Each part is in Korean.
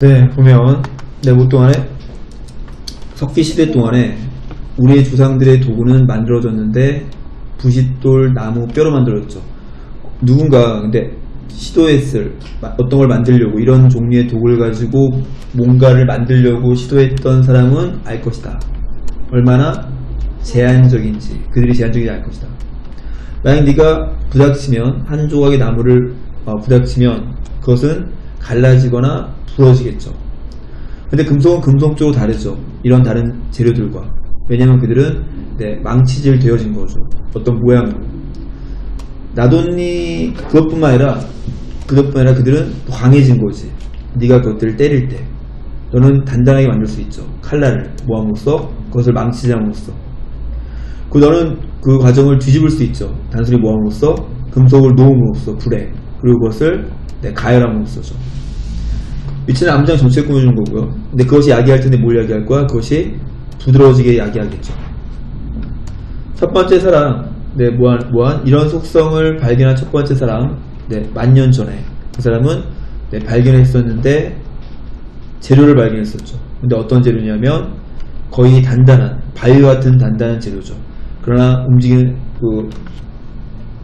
네, 보면 내부 동안에 석기 시대 동안에 우리의 조상들의 도구는 만들어졌는데 부싯돌, 나무, 뼈로 만들어졌죠. 누군가 근데 시도했을 마- 어떤 걸 만들려고 이런 종류의 도구를 가지고 뭔가를 만들려고 시도했던 사람은 알 것이다. 얼마나 제한적인지 그들이 제한적인지 알 것이다. 만약 네가 부닥치면 한 조각의 나무를 어, 부닥치면 그것은 갈라지거나 부러지겠죠. 근데 금속은 금속적으로 다르죠. 이런 다른 재료들과. 왜냐면 그들은 네, 망치질 되어진 거죠. 어떤 모양으로. 나돈니 그것뿐만 아니라 그것뿐만 아니라 그들은 강해진 거지. 네가 그것들을 때릴 때 너는 단단하게 만들 수 있죠. 칼날을 모함으로써 그것을 망치지 함으로써. 그 너는 그 과정을 뒤집을 수 있죠. 단순히 모함으로써 금속을 놓음으로써 불에 그리고 그것을 네, 가열함으로써죠. 위치는 암장 전체를 꾸며주는 거고요. 근데 그것이 야기할 텐데 뭘 야기할 거야? 그것이 부드러워지게 야기하겠죠. 첫 번째 사람, 네, 뭐한, 뭐한, 이런 속성을 발견한 첫 번째 사람, 네, 만년 전에. 그 사람은, 네, 발견했었는데, 재료를 발견했었죠. 근데 어떤 재료냐면, 거의 단단한, 바위 같은 단단한 재료죠. 그러나 움직이는, 그,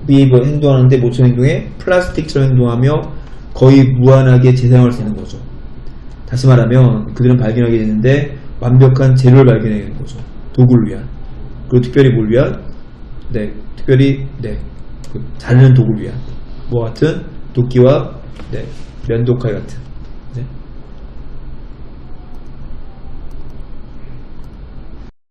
비이버 행동하는데 모처럼 행동에 플라스틱처럼 행동하며 거의 무한하게 재사용할 수 있는 거죠. 다시 말하면 그들은 발견하게 되는데 완벽한 재료를 발견하게 되는 거죠. 도구를 위한. 그리고 특별히 뭘 위한? 네, 특별히 네, 그 자르는 도구를 위한. 뭐 같은 도끼와 네, 면도칼 같은.